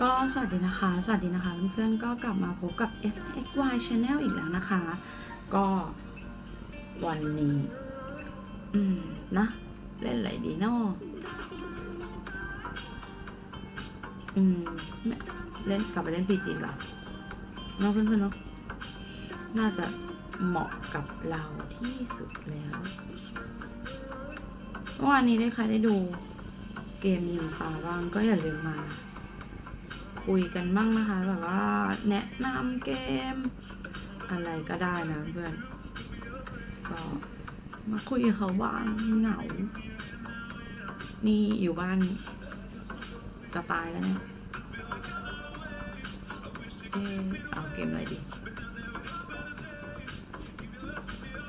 ก็สวัสดีนะคะ สวัสดีนะคะเพื่อนๆก็กลับมาพบกับ SXY Channel อีกแล้วนะคะ ก็วันนี้ อืม นะ เล่นอะไรดีเนาะอืมเล่นกลับไปเล่นปีจีนก่อนเนาะเพื่อนๆเนาะน่าจะเหมาะกับเราที่สุดแล้ว เมื่อวานนี้ได้ใครได้ดูเกมยิงฟ้าบ้างก็อย่าลืมมา คุยกันบ้างนะคะ แบบว่าแนะนำเกม อะไรก็ได้นะเพื่อน ก็มาคุยกับเขาบ้างเหงา นี่อยู่บ้านจะตายแล้วเนี่ยเออเอาเกมอะไรดี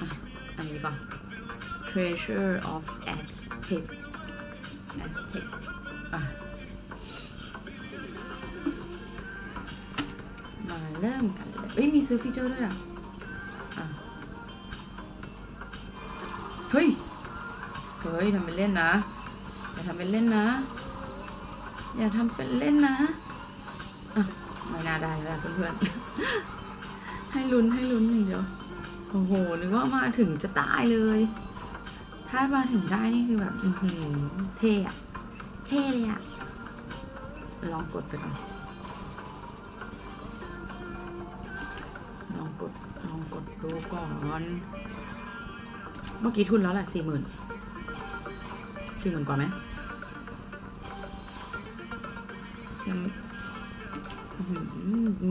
อะ อันนี้ก่อน Treasure of Aztec Aztec อะมาเริ่มกันเลยเอ้ย มีซื้อฟีเจอร์ด้วยอะเฮ้ย เฮ้ยทำเป็นเล่นนะ อย่าทำเป็นเล่นนะ อย่าทำเป็นเล่นนะอะไม่น่าได้แล้วล่ะเพื่อนๆ ให้ลุ้นให้ลุ้นหน่อยเดียวโอ้โห นึกว่ามาถึงจะตายเลย ถ้ามาถึงได้นี่คือแบบอือหือเท่อะเท่เลยอะลองกดไปก่อน ลองกด ลองกดดูก่อน เมื่อกี้ทุนแล้วแหละสี่หมื่นสี่หมื่นกว่าไหมยัง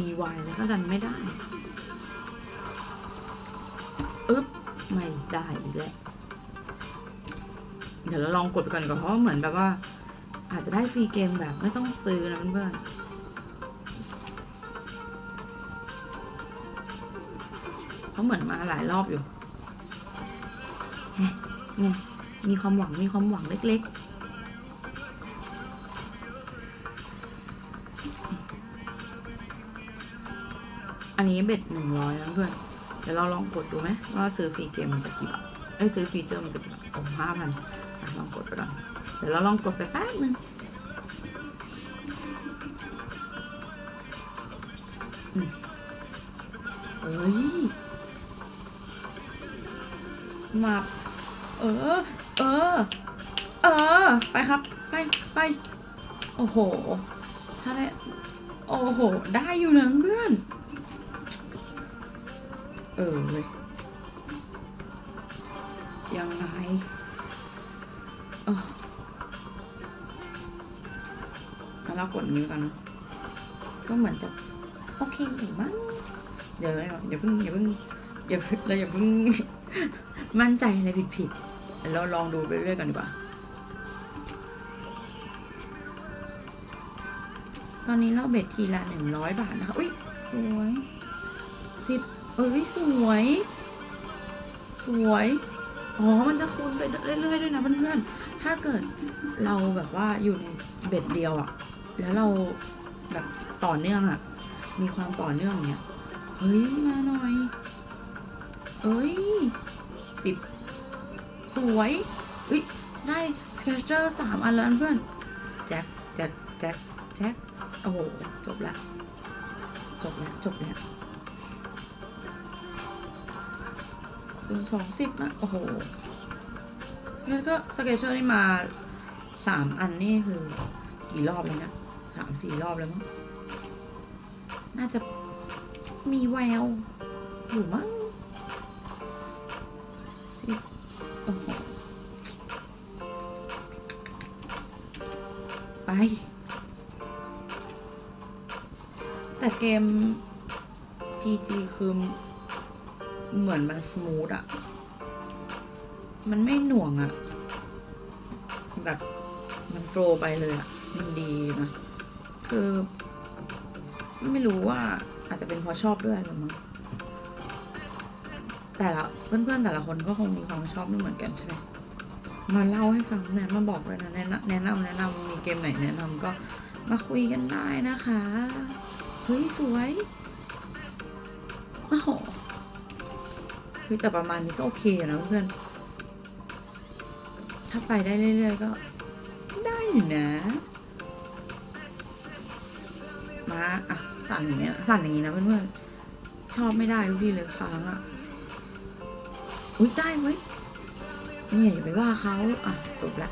มีวายแล้วก็ดันไม่ได้ อึ๊บ ไม่ได้อีกแล้ว เดี๋ยวเราลองกดไปก่อนกว่าเพราะว่าเหมือนแบบว่า อาจจะได้ฟรีเกมแบบไม่ต้องซื้อนะเพื่อนๆเขาเหมือนมาหลายรอบอยู่เนี่ยเนี่ยมีความหวังมีความหวังเล็กๆ อันนี้เบ็ดหนึ่งร้อยนะเพื่อน เดี๋ยวเราลองกดดูไหมว่าซื้อฟรีเกมมันจะกี่บาทเอ้ยซื้อฟีเจอร์มันจะกี่บาทโอ้ห้าพัน ลองกดไปก่อนเดี๋ยวเราลองกดไปแป๊บนึงเอ้ยมาเออ เออ เออ ไปครับ ไปไป โอ้โห ถ้าได้ โอ้โห ได้อยู่นะเพื่อน เออเว้ย อย่าเราอย่าเพิ่งมั่นใจอะไรผิดผิดเราลองดูไปเรื่อยกันดีกว่า ตอนนี้เราเบ็ดทีละหนึ่งร้อยบาทนะคะ อุ้ยสวยสิบเอ้ยสวย สวย อ๋อ มันจะคูณไปเรื่อยๆด้วยนะเพื่อนๆ ถ้าเกิดเราแบบว่าอยู่ในเบ็ดเดียวอะแล้วเราแบบต่อเนื่องอะมีความต่อเนื่องเนี้ยเฮ้ย มาหน่อย เอ้ยสิบสวยอุ้ยได้สเกจเจอร์สามอันแล้วเพื่อนแจ็คแจ็คแจ็คแจ็คโอ้โห จบละ จบล้วจบแล้วคูณสองสิบนะโอ้โหงั้นก็สเกจเจอร์นี่มาสามอันนี่คือ กี่รอบแล้วนี่ยสามสี่รอบแล้วมั้งน่าจะมีแววอยู่มั้ง แต่เกม PG คือเหมือนมันสมูทอะมันไม่หน่วงอะแบบมันโฟล์ไปเลยอะมันดีนะคือไม่รู้ว่าอาจจะเป็นเพราะชอบด้วยหรือมั้งแต่ละเพื่อนๆแต่ละคนก็คงมีความชอบไม่เหมือนกันใช่ไหมมาเล่าให้ฟังแนะมาบอกเลยนะแนแนะนำแนะนำมีเกมไหนแนะนำก็มาคุยกันได้นะคะ เฮ้ย สวยโอ้โหคือแต่ประมาณนี้ก็โอเคนะเพื่อน ถ้าไปได้เรื่อยๆก็ ได้อยู่นะ มาอะสั่นอย่างเงี้ยสั่นอย่างงี้นะเพื่อนๆ ชอบไม่ได้ทุกทีเลยค้างอะ อุ้ยได้เว้ยเนี่ยอย่าไปว่าเขาอะจบละ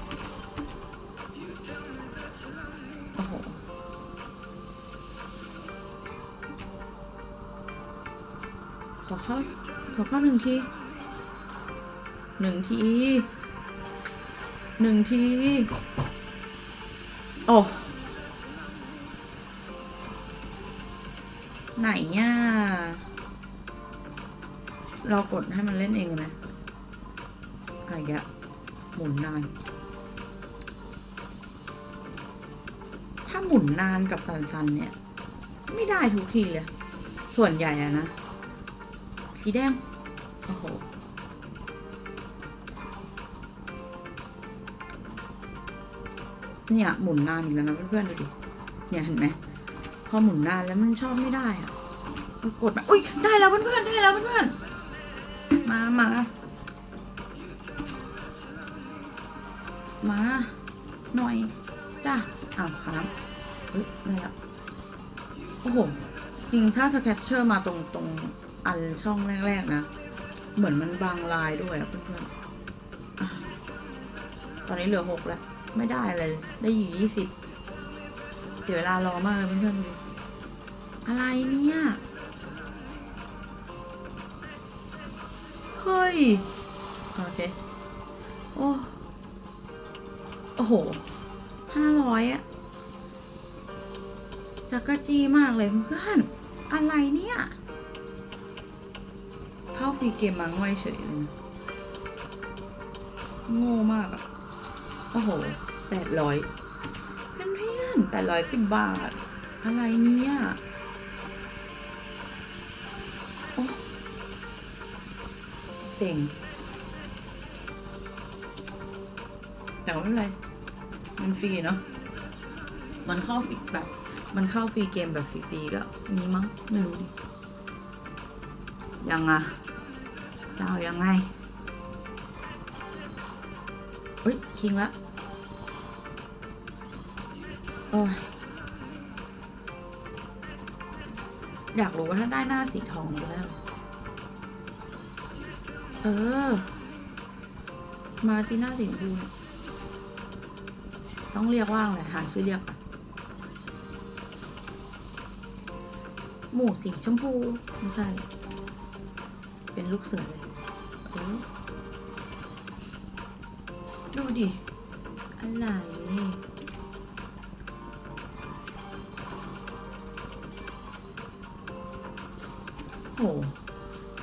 อเข้าขอเข้าหนึ่งทีหนึ่งทีหนึ่งที โอ้ ไหนเนี่ยเรากดให้มันเล่นเองไหมอะไรแกะหมุนนาน ถ้าหมุนนานกับสันๆเนี่ย ไม่ได้ทุกทีเลย ส่วนใหญ่อะนะ สีแดง โอ้โห เนี่ย หมุนนานอีกแล้วนะเพื่อนๆดูดิ เนี่ยเห็นไหม พอหมุนนานแล้วมันชอบไม่ได้อะก็กดมาอุ้ย ได้แล้วเพื่อนๆ ได้แล้วเพื่อนๆ มามามา หน่อย จ้าอ้าวครับเฮ้ยได้แล้วโอ้โห จริงถ้าสแคตเชอร์มาตรงตรง อันช่องแรกๆนะ เหมือนมันบางลายด้วยอะเพื่อนๆตอนนี้เหลือหกแล้ว ไม่ได้เลย ได้อยู่ยี่สิบเสียเวลารอมากเลยเพื่อนๆดูอะไรเนี่ย เฮ้ย โอเค โอ้โอ้โหห้าร้อยอะจักรจีมากเลยเพื่อน อะไรเนี่ย เข้าฟรีเกมมาง่อยเฉยเลยนะโง่มากอะโอ้โหแปดร้อยเพื่อนเพื่อนแปดร้อยสิบบาท อะไรเนี่ยโอ้เซ็งแต่ว่าไม่เป็นไร มันฟรีเนาะ มันเข้าฟรีแบบ มันเข้าฟรีเกมแบบฟรีๆก็มีมั้งไม่รู้ดิ ยังอะจะเอายังไงเฮ้ยคิงละโอ้ยอยากรู้ว่าถ้าได้หน้าสีทองจะได้ไหมเออ มาที่หน้าสีชมพูต้องเรียกว่าอะไรหาชื่อเรียก หมูสีชมพู ไม่ใช่ เป็นลูกเสือเลยเออดูดิ อะไรโห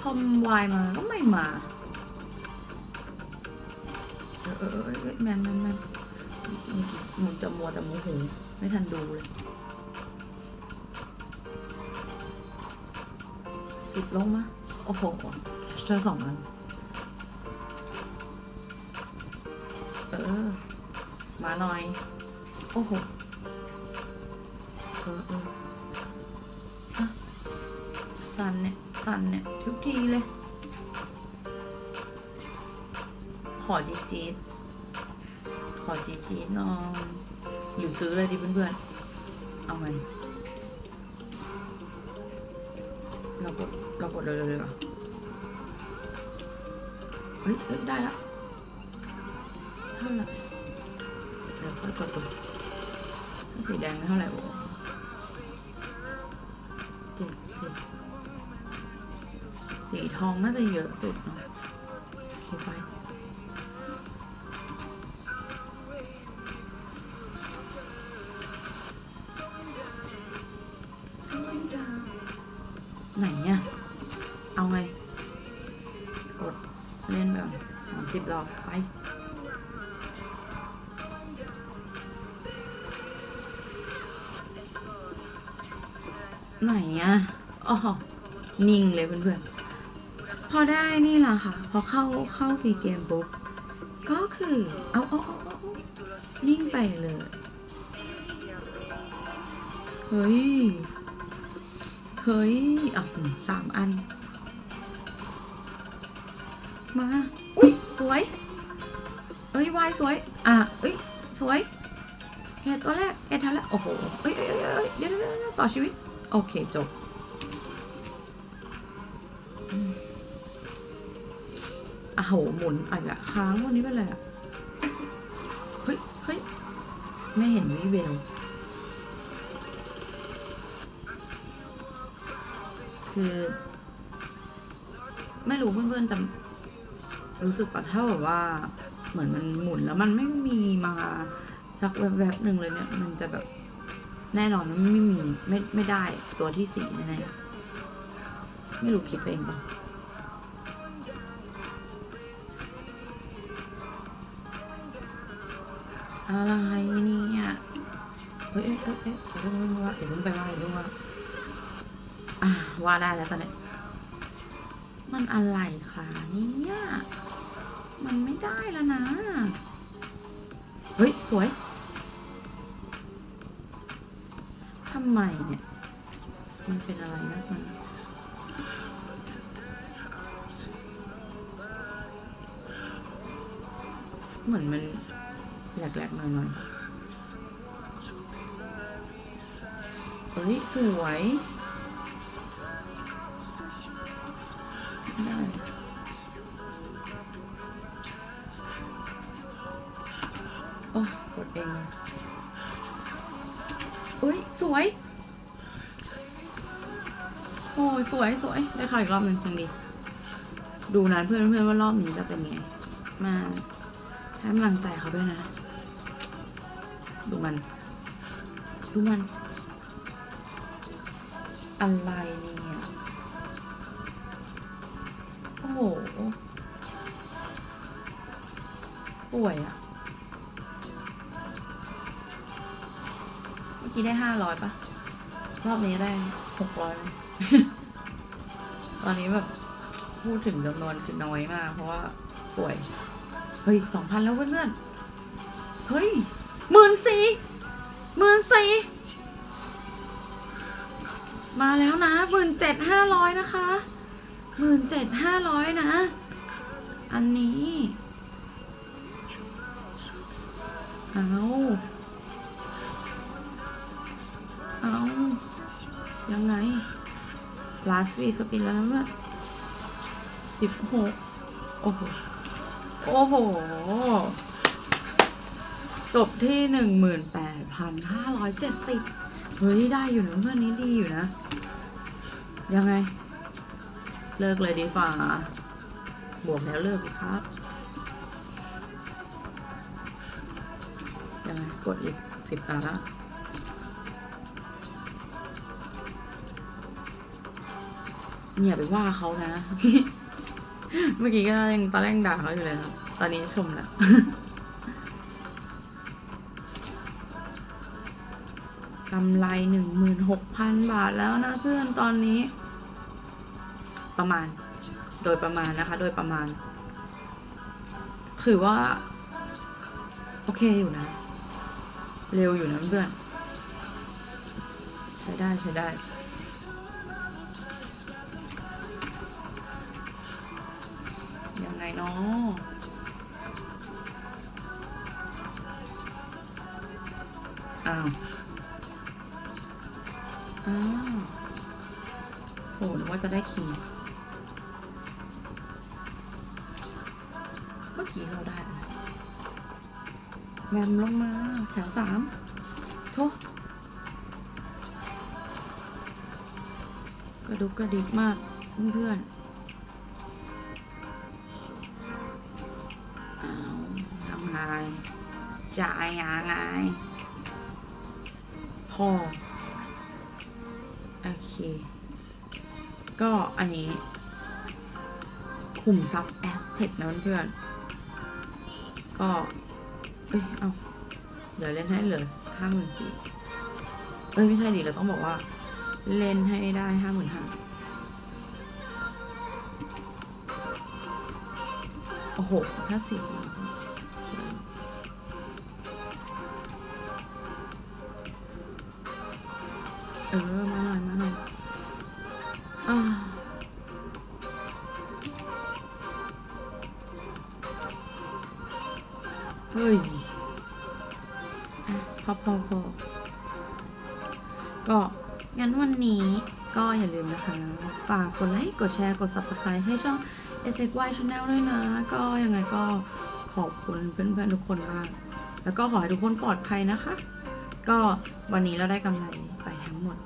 คอมวายมาก็ไม่มาเออเออเออเออแมนแมนแมนมันจะมัวแต่โมโหไม่ทันดูเลยติดลงมา โอ้โหเจอสองอันเออ มาหน่อย โอ้โหเออเออสันเนี่ย สันเนี่ย ทุกทีเลย ขอจีจีดขอจีจีดน่อยหรือซื้อเลยดิเพื่อนๆ เอาไง เรากดเรากดเลยเลยเหรอเฮ้ยเฮ้ยได้ละเท่าไหร่เดี๋ยวค่อยกดดูสีแดงเท่าไหร่โอ้เจ็ดสิบสีทองน่าจะเยอะสุดเนาะ ไหนอะเอาไง กดเล่นแบบสามสิบรอบไปไหนอะอ๋อ นิ่งเลยเพื่อนๆ พอได้นี่แหละค่ะ พอเข้าเข้าฟรีเกมปุ๊บ ก็คือ เอาอาเอาเอาเอานิ่งไปเลย เฮ้ย เฮ้ยอะสามอัน มา อุ้ยสวย เอ้ยวายสวย อะเอ้ยสวยเห็ดตัวแรกเห็ดแถวโอ้โห เอ้ยเอ้ยเอ้ยเดี๋ยวเดี๋ยวต่อชีวิต โอเค จบอืมอ้าวหมุนอะละค้างวันนี้เป็นไรอะเฮ้ย เฮ้ย ไม่เห็นวิเวล คือ ไม่รู้เพื่อนๆจะรู้สึกปะถ้าแบบว่า เหมือนมันหมุนแล้วมันไม่มีมาสักแวบๆหนึ่งเลยเนี่ย มันจะแบบแน่นอนมันไม่มีไม่ไม่ได้ตัวที่สี่แน่ไม่รู้คิดไปเองปะอะไรเนี่ย เฮ้ยเอ้ยเอ้ยเอ้ยเดี๋ยวเพิ่งว่าเดี๋ยวเพิ่งไปว่าเดี๋ยวเพิ่งว่า อะว่าได้แล้วตอนนี้มันอะไรคะเนี่ย มันไม่ได้แล้วนะ เฮ้ย สวยทำไมเนี่ย มันเป็นอะไรนะมันเหมือนมันแหลกๆหน่อยๆเฮ้ย สวย โอ้กดเองเลยอุ้ย สวย โอ้ยสวยสวยได้ข่าวอีกรอบหนึ่งยังดี ดูนะเพื่อนเพื่อนว่ารอบนี้จะเป็นไง มาให้กำลังใจเขาด้วยนะ ดูมัน ดูมัน อะไรเนี่ย โห ป่วยอะเมื่อกี้ได้ห้าร้อยปะรอบนี้ได้หกร้อยตอนนี้แบบ พูดถึงจำนวนคือน้อยมาก เพราะว่าป่วย เฮ้ยสองพันแล้วเพื่อนๆ เฮ้ยหมื่นสี่หมื่นสี่มาแล้วนะหมื่นเจ็ดห้าร้อยนะคะ หมื่นเจ็ดห้าร้อยนะ อันนี้เอาเอายังไง last week สปินแล้วนะสิบหกโอ้โห โอ้โห จบที่หนึ่งหมื่นแปดพันห้าร้อยเจ็ดสิบเฮ้ย ได้อยู่นะเพื่อนนี้ดีอยู่นะ ยังไง เลิกเลยดีฝ่าบวกแล้วเลิกครับยังไงกดอีกสิบตาละเนี่ยไปว่าเขานะ เมื่อกี้ก็ยังตอนแรกยังด่าเขาอยู่เลยนะตอนนี้ชมแล้วกำไรหนึ่งหมื่นหกพันบาทแล้วนะเพื่อนตอนนี้ ประมาณ โดยประมาณนะคะ โดยประมาณ ถือว่า โอเคอยู่นะ เร็วอยู่นะเพื่อน ใช้ได้ใช้ได้ยังไงเนาะอ้าวอ้าวโหนึกว่าจะได้คิง แวมลงมา แถวสามโทกระดุกกระดิกมากเพื่อนอ้าวทำไงจ่ายยังไงพอโอเค ก็อันนี้ขุมทรัพย์แอสเทคนะเพื่อนๆก็ เอ้ยเอาเดี๋ยวเล่นให้เหลือห้าหมื่นสี่เอ้ยไม่ใช่ดิเราต้องบอกว่า เล่นให้ได้ห้าหมื่นห้าโอ้โหถ้าสี่เออมา กดไลค์ กดแชร์ กด subscribe ให้ช่อง SXY Channel ด้วยนะ ก็ยังไงก็ขอบคุณเพื่อนๆทุกคนมาก แล้วก็ขอให้ทุกคนปลอดภัยนะคะ ก็วันนี้เราได้กำไรไปทั้งหมด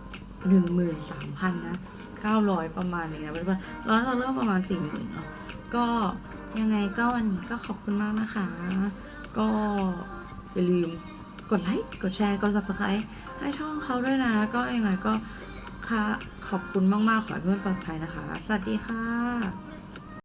13,000นะ900 ประมาณนี้นะเพื่อนๆแล้วเราเริ่มประมาณ40,000เนาะก็ยังไงก็วันนี้ก็ขอบคุณมากนะคะ ก็อย่าลืมกดไลค์ กดแชร์ กด subscribe ให้ช่องเขาด้วยนะ ก็ยังไงก็ คะ ขอบคุณมากๆ ขอให้เพื่อนปลอดภัยนะคะ สวัสดีค่ะ